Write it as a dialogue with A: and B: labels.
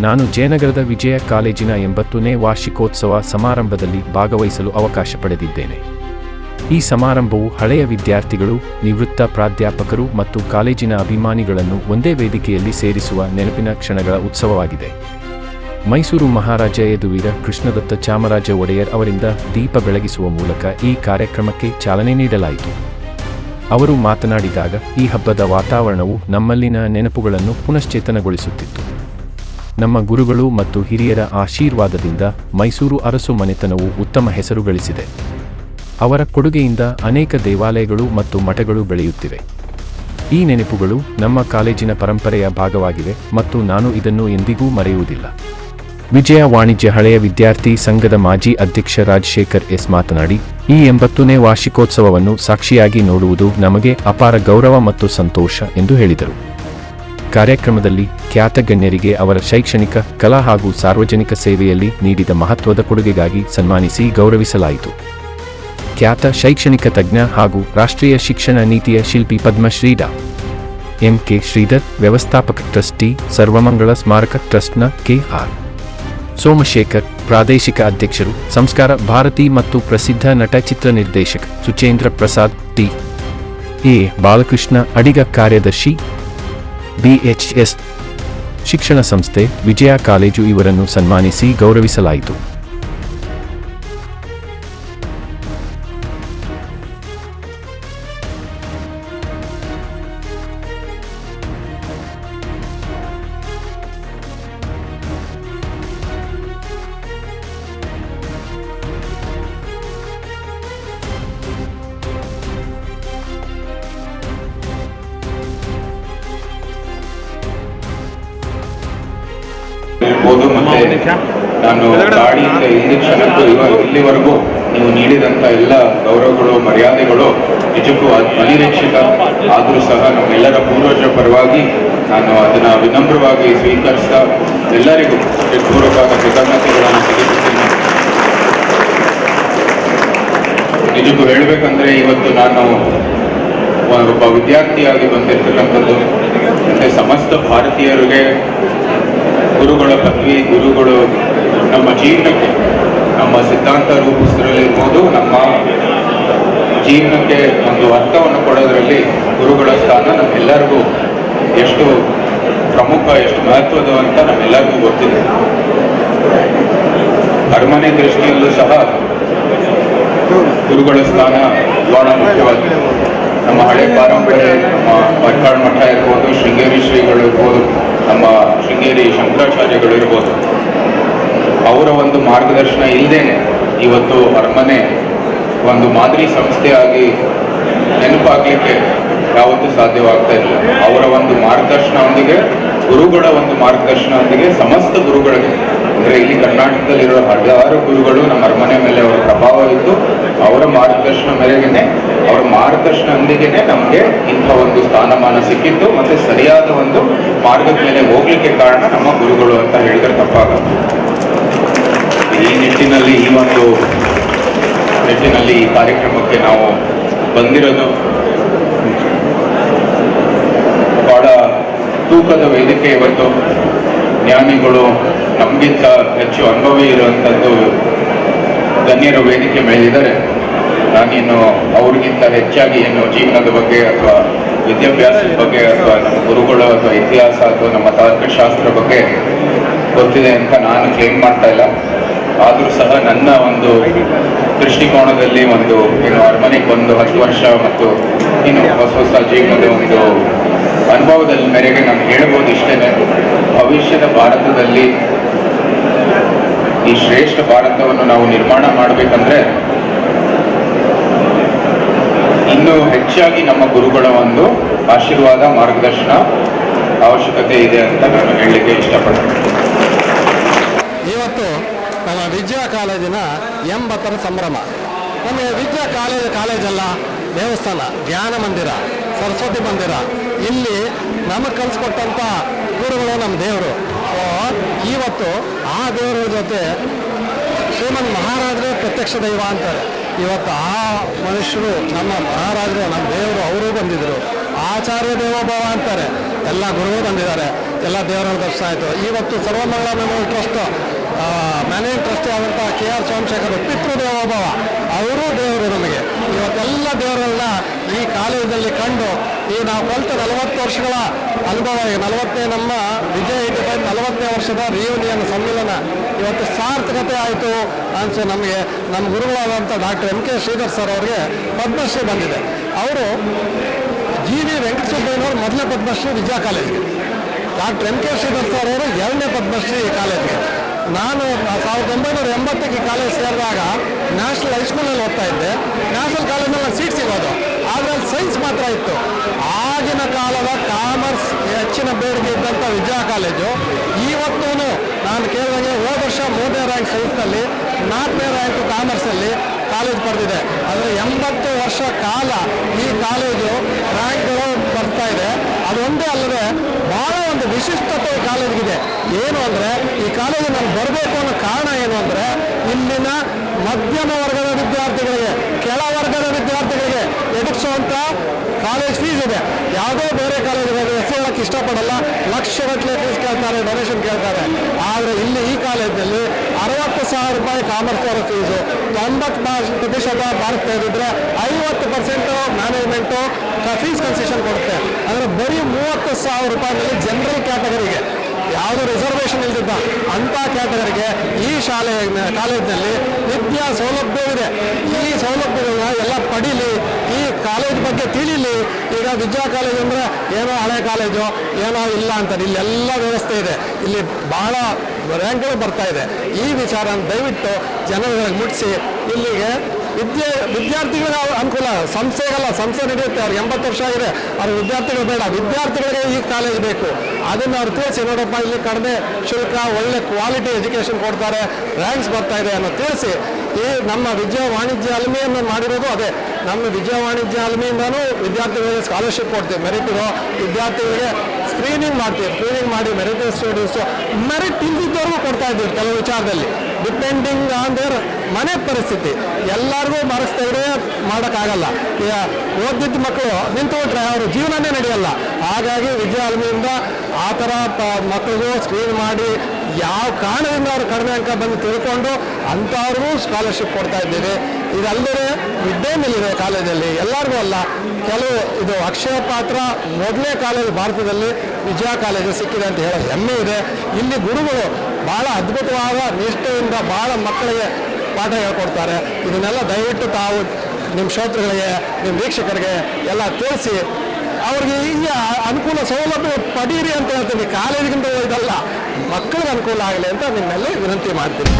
A: ನಾನು ಜಯನಗರದ ವಿಜಯ ಕಾಲೇಜಿನ ಎಂಬತ್ತನೇ ವಾರ್ಷಿಕೋತ್ಸವ ಸಮಾರಂಭದಲ್ಲಿ ಭಾಗವಹಿಸಲು ಅವಕಾಶ ಪಡೆದಿದ್ದೇನೆ. ಈ ಸಮಾರಂಭವು ಹಳೆಯ ವಿದ್ಯಾರ್ಥಿಗಳು, ನಿವೃತ್ತ ಪ್ರಾಧ್ಯಾಪಕರು ಮತ್ತು ಕಾಲೇಜಿನ ಅಭಿಮಾನಿಗಳನ್ನು ಒಂದೇ ವೇದಿಕೆಯಲ್ಲಿ ಸೇರಿಸುವ ನೆನಪಿನ ಕ್ಷಣಗಳ ಉತ್ಸವವಾಗಿದೆ. ಮೈಸೂರು ಮಹಾರಾಜ ಯದುವೀರ ಕೃಷ್ಣದತ್ತ ಚಾಮರಾಜ ಒಡೆಯರ್ ಅವರಿಂದ ದೀಪ ಬೆಳಗಿಸುವ ಮೂಲಕ ಈ ಕಾರ್ಯಕ್ರಮಕ್ಕೆ ಚಾಲನೆ ನೀಡಲಾಯಿತು. ಅವರು ಮಾತನಾಡಿದಾಗ ಈ ಹಬ್ಬದ ವಾತಾವರಣವು ನಮ್ಮಲ್ಲಿನ ನೆನಪುಗಳನ್ನು ಪುನಶ್ಚೇತನಗೊಳಿಸುತ್ತಿತ್ತು. ನಮ್ಮ ಗುರುಗಳು ಮತ್ತು ಹಿರಿಯರ ಆಶೀರ್ವಾದದಿಂದ ಮೈಸೂರು ಅರಸು ಮನೆತನವು ಉತ್ತಮ ಹೆಸರು ಗಳಿಸಿದೆ. ಅವರ ಕೊಡುಗೆಯಿಂದ ಅನೇಕ ದೇವಾಲಯಗಳು ಮತ್ತು ಮಠಗಳು ಬೆಳೆಯುತ್ತಿವೆ. ಈ ನೆನಪುಗಳು ನಮ್ಮ ಕಾಲೇಜಿನ ಪರಂಪರೆಯ ಭಾಗವಾಗಿವೆ ಮತ್ತು ನಾನು ಇದನ್ನು ಎಂದಿಗೂ ಮರೆಯುವುದಿಲ್ಲ. ವಿಜಯ ವಾಣಿಜ್ಯ ಹಳೆಯ ವಿದ್ಯಾರ್ಥಿ ಸಂಘದ ಮಾಜಿ ಅಧ್ಯಕ್ಷ ರಾಜಶೇಖರ್ ಎಸ್ ಮಾತನಾಡಿ, ಈ ಎಂಬತ್ತನೇ ವಾರ್ಷಿಕೋತ್ಸವವನ್ನು ಸಾಕ್ಷಿಯಾಗಿ ನೋಡುವುದು ನಮಗೆ ಅಪಾರ ಗೌರವ ಮತ್ತು ಸಂತೋಷ ಎಂದು ಹೇಳಿದರು. ಕಾರ್ಯಕ್ರಮದಲ್ಲಿ ಖ್ಯಾತ ಗಣ್ಯರಿಗೆ ಅವರ ಶೈಕ್ಷಣಿಕ, ಕಲಾ ಹಾಗೂ ಸಾರ್ವಜನಿಕ ಸೇವೆಯಲ್ಲಿ ನೀಡಿದ ಮಹತ್ವದ ಕೊಡುಗೆಗಾಗಿ ಸನ್ಮಾನಿಸಿ ಗೌರವಿಸಲಾಯಿತು. ಖ್ಯಾತ ಶೈಕ್ಷಣಿಕ ತಜ್ಞ ಹಾಗೂ ರಾಷ್ಟ್ರೀಯ ಶಿಕ್ಷಣ ನೀತಿಯ ಶಿಲ್ಪಿ ಪದ್ಮಶ್ರೀ ಡಾ ಎಂ ಕೆ ಶ್ರೀಧರ್, ವ್ಯವಸ್ಥಾಪಕ ಟ್ರಸ್ಟಿ, ಸರ್ವಮಂಗಳ ಸ್ಮಾರಕ ಟ್ರಸ್ಟ್ನ ಕೆ ಆರ್. ಸೋಮಶೇಖರ್, ಪ್ರಾದೇಶಿಕ ಅಧ್ಯಕ್ಷರು, ಸಂಸ್ಕಾರ ಭಾರತಿ ಮತ್ತು ಪ್ರಸಿದ್ಧ ನಟ ಚಿತ್ರ ನಿರ್ದೇಶಕ ಸುಚೇಂದ್ರ ಪ್ರಸಾದ್, ಟಿ. ಎ. ಬಾಲಕೃಷ್ಣ, ಅಡಿಗ ಕಾರ್ಯದರ್ಶಿ ಬಿಎಚ್ಎಸ್ ಶಿಕ್ಷಣ ಸಂಸ್ಥೆ ವಿಜಯ ಕಾಲೇಜು ಇವರನ್ನು ಸನ್ಮಾನಿಸಿ ಗೌರವಿಸಲಾಯಿತು.
B: ನಾನು ಗಾಡಿಯಿಂದ ಹಿಂದಿನ ಕ್ಷಣಕ್ಕೂ ಇವಾಗ ಇಲ್ಲಿವರೆಗೂ ನೀವು ನೀಡಿದಂಥ ಎಲ್ಲ ಗೌರವಗಳು ಮರ್ಯಾದೆಗಳು ನಿಜಕ್ಕೂ ಅದು ಅನಿರೀಕ್ಷಿತ ಆದರೂ ಸಹ ನಮ್ಮೆಲ್ಲರ ಪೂರ್ವಜರ ಪರವಾಗಿ ನಾನು ಅದನ್ನು ವಿನಮ್ರವಾಗಿ ಸ್ವೀಕರಿಸ್ತಾ ಎಲ್ಲರಿಗೂ ಪೂರ್ವಕವಾದ ಕೃತಜ್ಞತೆಗಳನ್ನು ಸಲ್ಲಿಸುತ್ತೇನೆ ನಿಜಕ್ಕೂ ಹೇಳಬೇಕಂದ್ರೆ ಇವತ್ತು ನಾನು ಒಬ್ಬ ವಿದ್ಯಾರ್ಥಿಯಾಗಿ ಬಂದಿರತಕ್ಕಂಥದ್ದು ಮತ್ತು ಸಮಸ್ತ ಭಾರತೀಯರಿಗೆ ಗುರುಗಳ ಪದವಿ ಗುರುಗಳು ನಮ್ಮ ಜೀವನಕ್ಕೆ ನಮ್ಮ ಸಿದ್ಧಾಂತ ರೂಪಿಸಿರಲಿರ್ಬೋದು, ನಮ್ಮ ಜೀವನಕ್ಕೆ ಒಂದು ಅರ್ಥವನ್ನು ಕೊಡೋದರಲ್ಲಿ ಗುರುಗಳ ಸ್ಥಾನ ನಮ್ಮೆಲ್ಲರಿಗೂ ಎಷ್ಟು ಪ್ರಮುಖ, ಎಷ್ಟು ಮಹತ್ವದ ಅಂತ ನಮ್ಮೆಲ್ಲರಿಗೂ ಗೊತ್ತಿದೆ. ಅರಮನೆ ದೃಷ್ಟಿಯಲ್ಲೂ ಸಹ ಗುರುಗಳ ಸ್ಥಾನ ಬಹಳ ಮುಖ್ಯವಾಗಿದೆ. ನಮ್ಮ ಹಳೆ ಪಾರಂಪರ್ಯ, ನಮ್ಮ ಬರ್ಕಾಡ್ ಮಠ ಇರ್ಬೋದು, ಶೃಂಗೇರಿ ಶ್ರೀಗಳು ಇರ್ಬೋದು, ನಮ್ಮ ಶೃಂಗೇರಿ ಶಂಕರಾಚಾರ್ಯಗಳು ಇರ್ಬೋದು. ಅವರ ಒಂದು ಮಾರ್ಗದರ್ಶನ ಇಲ್ಲದೇನೆ ಇವತ್ತು ಅರಮನೆ ಒಂದು ಮಾದರಿ ಸಂಸ್ಥೆಯಾಗಿ ನೆನಪಾಗಲಿಕ್ಕೆ ಯಾವತ್ತೂ ಸಾಧ್ಯವಾಗ್ತಾ ಇಲ್ಲ. ಅವರ ಒಂದು ಮಾರ್ಗದರ್ಶನದೊಂದಿಗೆ, ಗುರುಗಳ ಒಂದು ಮಾರ್ಗದರ್ಶನದೊಂದಿಗೆ, ಸಮಸ್ತ ಗುರುಗಳಿಗೆ, ಅಂದರೆ ಇಲ್ಲಿ ಕರ್ನಾಟಕದಲ್ಲಿರೋ ಹಲವಾರು ಗುರುಗಳು ನಮ್ಮ ಅರಮನೆ ಮೇಲೆ ಅವರ ಪ್ರಭಾವ ಇತ್ತು ಅವರ ಮಾರ್ಗದರ್ಶನ ಮೇರೆಗೆ ಅವರ ಮಾರ್ಗದರ್ಶನದೊಂದಿಗೆ ನಮಗೆ ಇಂಥ ಒಂದು ಸ್ಥಾನಮಾನ ಸಿಕ್ಕಿತ್ತು. ಮತ್ತು ಸರಿಯಾದ ಒಂದು ಮಾರ್ಗದ ಮೇಲೆ ಹೋಗ್ಲಿಕ್ಕೆ ಕಾರಣ ನಮ್ಮ ಗುರುಗಳು ಅಂತ ಹೇಳಿದ್ರೆ ತಪ್ಪಾಗಲ್ಲ. ಈ ನಿಟ್ಟಿನಲ್ಲಿ ಈ ಒಂದು ನಿಟ್ಟಿನಲ್ಲಿ ಈ ಕಾರ್ಯಕ್ರಮಕ್ಕೆ ನಾವು ಬಂದಿರೋದು ಬಹಳ ತೂಕದ ವೇದಿಕೆ ಇವತ್ತು. ಜ್ಞಾನಿಗಳು ನಮಗಿಂತ ಹೆಚ್ಚು ಅನುಭವಿ ಇರುವಂಥದ್ದು ಗಣ್ಯರು ವೇದಿಕೆ ಮೇಲಿದ್ದಾರೆ. ನಾನೇನು ಅವ್ರಿಗಿಂತ ಹೆಚ್ಚಾಗಿ ಏನು ಜೀವನದ ಬಗ್ಗೆ ಅಥವಾ ವಿದ್ಯಾಭ್ಯಾಸದ ಬಗ್ಗೆ ಅಥವಾ ನಮ್ಮ ಗುರುಗಳು ಅಥವಾ ಇತಿಹಾಸ ಅಥವಾ ನಮ್ಮ ತಾರ್ಕಶಾಸ್ತ್ರ ಬಗ್ಗೆ ಗೊತ್ತಿದೆ ಅಂತ ನಾನು ಕ್ಲೇಮ್ ಮಾಡ್ತಾ ಇಲ್ಲ. ಆದರೂ ಸಹ ನನ್ನ ಒಂದು ದೃಷ್ಟಿಕೋನದಲ್ಲಿ ಒಂದು, ಏನು ಅರಮನೆಗೆ ಒಂದು ಹತ್ತು ವರ್ಷ ಮತ್ತು ಏನು ಹೊಸ ಹೊಸ ಜೀವನದ ಒಂದು ಅನುಭವದಲ್ಲಿ ಮೇರೆಗೆ ನಾನು ಹೇಳ್ಬೋದು ಇಷ್ಟೇ ಭವಿಷ್ಯದ ಭಾರತದಲ್ಲಿ ಈ ಶ್ರೇಷ್ಠ ಭಾರತವನ್ನು ನಾವು ನಿರ್ಮಾಣ ಮಾಡಬೇಕಂದ್ರೆ ಇನ್ನೂ ಹೆಚ್ಚಾಗಿ ನಮ್ಮ ಗುರುಗಳ ಒಂದು ಆಶೀರ್ವಾದ, ಮಾರ್ಗದರ್ಶನ ಅವಶ್ಯಕತೆ ಇದೆ ಅಂತ ನಾನು ಹೇಳಲಿಕ್ಕೆ ಇಷ್ಟಪಡ್ತೀನಿ.
C: ವಿದ್ಯಾ ಕಾಲೇಜಿನ ಎಂಬತ್ತರ ಸಂಭ್ರಮ. ನಮಗೆ ವಿದ್ಯಾ ಕಾಲೇಜ್ ಕಾಲೇಜಲ್ಲ ದೇವಸ್ಥಾನ ಧ್ಯಾನ ಮಂದಿರ, ಸರಸ್ವತಿ ಮಂದಿರ. ಇಲ್ಲಿ ನಮಗೆ ಕಲಿಸ್ಕೊಟ್ಟಂಥ ಗುರುಗಳು ನಮ್ಮ ದೇವರು. ಇವತ್ತು ಆ ದೇವರ ಜೊತೆ ಶ್ರೀಮನ್ ಮಹಾರಾಜರೇ ಪ್ರತ್ಯಕ್ಷ ದೈವ ಅಂತಾರೆ. ಇವತ್ತು ಆ ಮನುಷ್ಯರು ನಮ್ಮ ಮಹಾರಾಜರು, ನಮ್ಮ ದೇವರು ಅವರು ಬಂದಿದ್ರು. ಆಚಾರ್ಯ ದೇವೋಭವ ಅಂತಾರೆ. ಎಲ್ಲ ಗುರುಗಳು ಬಂದಿದ್ದಾರೆ. ಎಲ್ಲ ದೇವರ ದರ್ಶನ ಆಯಿತು ಇವತ್ತು Sarvamangala memorial trust managing trustee ಆದಂಥ ಕೆ ಆರ್ ಸೋಮಶೇಖರ್ ಪಿತೃದೇವೋಭವ ಅವರು ದೇವರು ನಮಗೆ. ಇವತ್ತೆಲ್ಲ ದೇವರನ್ನ ಈ ಕಾಲೇಜಿನಲ್ಲಿ ಕಂಡು ಈ ನಾವು ಕಲಿತ ನಲವತ್ತು ವರ್ಷಗಳ ಅನುಭವ ನಲವತ್ತನೇ ನಮ್ಮ ವಿಜಯ ಏಟಿ ನಲವತ್ತನೇ ವರ್ಷದ ರಿಯೂನಿಯನ್ ಸಮ್ಮೇಳನ ಇವತ್ತು ಸಾರ್ಥಕತೆ ಆಯಿತು ಅನ್ಸೋ ನಮಗೆ. ನಮ್ಮ ಗುರುಗಳಾದಂಥ doctor M K Sridhar sir ಅವರಿಗೆ ಪದ್ಮಶ್ರೀ ಬಂದಿದೆ. ಅವರು ಜಿ ವಿ ವೆಂಕಟಸುಬ್ಬಯ್ಯನವರು ಮೊದಲನೇ ಪದ್ಮಶ್ರೀ ವಿಜಯ ಕಾಲೇಜಿಗೆ. Doctor M K Sridhar sir ಅವರು ಎರಡನೇ ಪದ್ಮಶ್ರೀ ಕಾಲೇಜಿಗೆ. ನಾನು ಸಾವಿರದ ಒಂಬೈನೂರ ಎಂಬತ್ತಕ್ಕೆ ಕಾಲೇಜ್ ಸೇರಿದಾಗ ನ್ಯಾಷನಲ್ ಹೈಸ್ಕೂಲಲ್ಲಿ ಓದ್ತಾ ಇದ್ದೆ. ನ್ಯಾಷನಲ್ ಕಾಲೇಜ್ನಲ್ಲಿ ನಾನು ಸೀಟ್ ಸಿಗೋದು. ಆದರೆ ಸೈನ್ಸ್ ಮಾತ್ರ ಇತ್ತು. ಆಗಿನ ಕಾಲದ ಕಾಮರ್ಸ್ ಹೆಚ್ಚಿನ ಬೇಡಿಕೆ ಇದ್ದಂಥ ವಿಜಯ ಕಾಲೇಜು ಇವತ್ತೂ ನಾನು ಕೇಳಿದಂಗೆ ಹೋದ ವರ್ಷ ಮೂರನೇ ರ್ಯಾಂಕ್ ಸೈನ್ಸ್ನಲ್ಲಿ ನಾಲ್ಕನೇ ರ್ಯಾಂಕ್ ಕಾಮರ್ಸಲ್ಲಿ ಕಾಲೇಜ್ ಪಡೆದಿದೆ. ಅಂದರೆ ಎಂಬತ್ತು ವರ್ಷ ಕಾಲ ಈ ಕಾಲೇಜು ರ್ಯಾಂಕ್ಗಳು ಬರ್ತಾ ಇದೆ. ಅದೊಂದೇ ಅಲ್ಲದೆ ಬಹಳ ಒಂದು ವಿಶಿಷ್ಟತೆ ಕಾಲೇಜಿಗಿದೆ ಏನು ಅಂದರೆ ಈ ಕಾಲೇಜು ನಾನು ಬರಬೇಕು ಅನ್ನೋ ಕಾರಣ ಏನು ಅಂದರೆ, ಇಲ್ಲಿನ ಮಧ್ಯಮ ವರ್ಗದ ವಿದ್ಯಾರ್ಥಿಗಳಿಗೆ, ಕೆಳ ವರ್ಗದ ವಿದ್ಯಾರ್ಥಿಗಳಿಗೆ ಎದುರಿಸುವಂಥ ಕಾಲೇಜ್ ಫೀಸ್ ಇದೆ. ಯಾವುದೇ ಬೇರೆ ಕಾಲೇಜುಗಳಿಗೆ ಹೆಸರು ಹೇಳಕ್ಕೆ ಇಷ್ಟಪಡಲ್ಲ. ಲಕ್ಷಗಟ್ಟಲೆ ಫೀಸ್ ಕೇಳ್ತಾರೆ ಡೊನೇಷನ್ ಕೇಳ್ತಾರೆ. ಆದರೆ ಇಲ್ಲಿ ಈ ಕಾಲೇಜಲ್ಲಿ ಅರವತ್ತು ಸಾವಿರ ರೂಪಾಯಿ ಕಾಮರ್ಸ್ ಅವರ ಫೀಸು ತೊಂಬತ್ತು ಪ್ರತಿಶತ ಮಾರ್ಕ್ಸ್ ತೆಗೆದಿದ್ರೆ ಐವತ್ತು ಪರ್ಸೆಂಟು ಮ್ಯಾನೇಜ್ಮೆಂಟು ಫೀಸ್ ಕನ್ಸೆಷನ್ ಕೊಡುತ್ತೆ. ಅಂದರೆ ಬರೀ ಮೂವತ್ತು ಸಾವಿರ ರೂಪಾಯಿನಲ್ಲಿ ಜನರಲ್ ಕ್ಯಾಟಗರಿಗೆ ಯಾವುದೋ ರಿಸರ್ವೇಷನ್ ಇಲ್ದಿದ್ದ ಅಂಥ ಕ್ಯಾಟಗರಿಗೆ ಈ ಶಾಲೆ, ಕಾಲೇಜಿನಲ್ಲಿ ನಿತ್ಯ ಸೌಲಭ್ಯವಿದೆ. ಈ ಸೌಲಭ್ಯಗಳನ್ನ ಎಲ್ಲ ಪಡೀಲಿ, ಈ ಕಾಲೇಜ್ ಬಗ್ಗೆ ತಿಳಿಲಿ. ಈಗ ವಿದ್ಯಾ ಕಾಲೇಜ್ ಅಂದರೆ ಏನೋ ಹಳೆ ಕಾಲೇಜು, ಏನೋ ಇಲ್ಲ ಅಂತಾರೆ ಇಲ್ಲೆಲ್ಲ ವ್ಯವಸ್ಥೆ ಇದೆ. ಇಲ್ಲಿ ಬಹಳ ರ್ಯಾಂಕ್ಗಳು ಬರ್ತಾ ಇದೆ. ಈ ವಿಚಾರ ದಯವಿಟ್ಟು ಜನಗಳಿಗೆ ಮುಟ್ಟಿಸಿ ಇಲ್ಲಿಗೆ ವಿದ್ಯೆ ವಿದ್ಯಾರ್ಥಿಗಳಿಗೆ ಅನುಕೂಲ. ಸಂಸ್ಥೆಗಲ್ಲ, ಸಂಸ್ಥೆ ನಡೆಯುತ್ತೆ. ಅವ್ರಿಗೆ ಎಂಬತ್ತು ವರ್ಷ ಆಗಿದೆ. ಅವ್ರ ವಿದ್ಯಾರ್ಥಿಗಳು ಬೇಡ. ವಿದ್ಯಾರ್ಥಿಗಳಿಗೆ ಈ ಕಾಲೇಜ್ ಬೇಕು. ಅದನ್ನು ಅವ್ರು ತಿಳಿಸಿ ನೋಡಪ್ಪ, ಇಲ್ಲಿ ಕಡಿಮೆ ಶುಲ್ಕ, ಒಳ್ಳೆ ಕ್ವಾಲಿಟಿ ಎಜುಕೇಷನ್ ಕೊಡ್ತಾರೆ. ರ್ಯಾಂಕ್ಸ್ ಬರ್ತಾ ಇದೆ ಅನ್ನೋ ತಿಳಿಸಿ. ಈ ನಮ್ಮ ವಿಜಯ ವಾಣಿಜ್ಯ ಅಲ್ಮಿಯನ್ನು ಮಾಡಿರೋದು ಅದೇ. ನಮ್ಮ ವಿಜಯ ವಾಣಿಜ್ಯ ಅಲ್ಮಿಯಿಂದನೂ ವಿದ್ಯಾರ್ಥಿಗಳಿಗೆ ಸ್ಕಾಲರ್ಶಿಪ್ ಕೊಡ್ತೀವಿ. ಮೆರಿಟ್ ಇರೋ ವಿದ್ಯಾರ್ಥಿಗಳಿಗೆ ಸ್ಕ್ರೀನಿಂಗ್ ಮಾಡ್ತೀವಿ. ಸ್ಕ್ರೀನಿಂಗ್ ಮಾಡಿ ಮೆರಿಟ್ ಸ್ಟೂಡೆಂಟ್ಸು ಮೆರಿಟ್ ಇಲ್ದಿದ್ದವ್ರಿಗೂ ಕೊಡ್ತಾ ಇದ್ದೀವಿ. ಕೆಲವು ವಿಚಾರದಲ್ಲಿ. ಡಿಪೆಂಡಿಂಗ್ ಆನ್ ದೇರ್ ಮನೆ ಪರಿಸ್ಥಿತಿ. ಎಲ್ಲರಿಗೂ ಮಾರ್ಕ್ಸ್ ತೆಗೆದೇ ಮಾಡೋಕ್ಕಾಗಲ್ಲ. ಈಗ ಓದಿದ್ದ ಮಕ್ಕಳು ನಿಂತು ಬಿಟ್ರೆ ಅವರು ಜೀವನನೇ ನಡೆಯಲ್ಲ. ಹಾಗಾಗಿ ವಿದ್ಯಾಲಯದಿಂದ ಆ ಥರ ಮಕ್ಕಳಿಗೂ ಸ್ಕ್ರೀನ್ ಮಾಡಿ ಯಾವ ಕಾರಣದಿಂದ ಅವರು ಕಡಿಮೆ ಅಂಕ ಬಂದು ತಿಳ್ಕೊಂಡು ಅಂಥವ್ರಿಗೂ ಸ್ಕಾಲರ್ಶಿಪ್ ಕೊಡ್ತಾ ಇದ್ದೀವಿ. ಇದಲ್ಲದೆ ಮಿಡ್ ಮೇಲಿದೆ ಮೀಲ್ ಕಾಲೇಜಲ್ಲಿ. ಎಲ್ಲರಿಗೂ ಅಲ್ಲ, ಕೆಲವು ಇದು ಅಕ್ಷಯ ಪಾತ್ರ ಮೊದಲೇ ಕಾಲೇಜು ಭಾರತದಲ್ಲಿ ವಿಜಯ ಕಾಲೇಜು ಸಿಕ್ಕಿದೆ ಅಂತ ಹೇಳೋ ಹೆಮ್ಮೆ ಇದೆ. ಇಲ್ಲಿ ಗುರುಗಳು ಬಹಳ ಅದ್ಭುತವಾದ ನಿಷ್ಠೆಯಿಂದ ಬಹಳ ಮಕ್ಕಳಿಗೆ ಪಾಠ ಹೇಳ್ಕೊಡ್ತಾರೆ. ಇದನ್ನೆಲ್ಲ ದಯವಿಟ್ಟು ತಾವು ನಿಮ್ಮ ಶ್ರೋತೃಗಳಿಗೆ ನಿಮ್ಮ ವೀಕ್ಷಕರಿಗೆ ಎಲ್ಲ ತಿಳಿಸಿ. ಅವ್ರಿಗೆ ಈಗ ಅನುಕೂಲ ಸೌಲಭ್ಯ ಪಡೀರಿ ಅಂತ ಹೇಳ್ತೀನಿ. ಕಾಲೇಜಿಗಿಂತ ಇದಲ್ಲ ಮಕ್ಕಳಿಗೆ ಅನುಕೂಲ ಆಗಲಿ ಅಂತ ನಿಮ್ಮಲ್ಲಿ ವಿನಂತಿ ಮಾಡ್ತೀನಿ.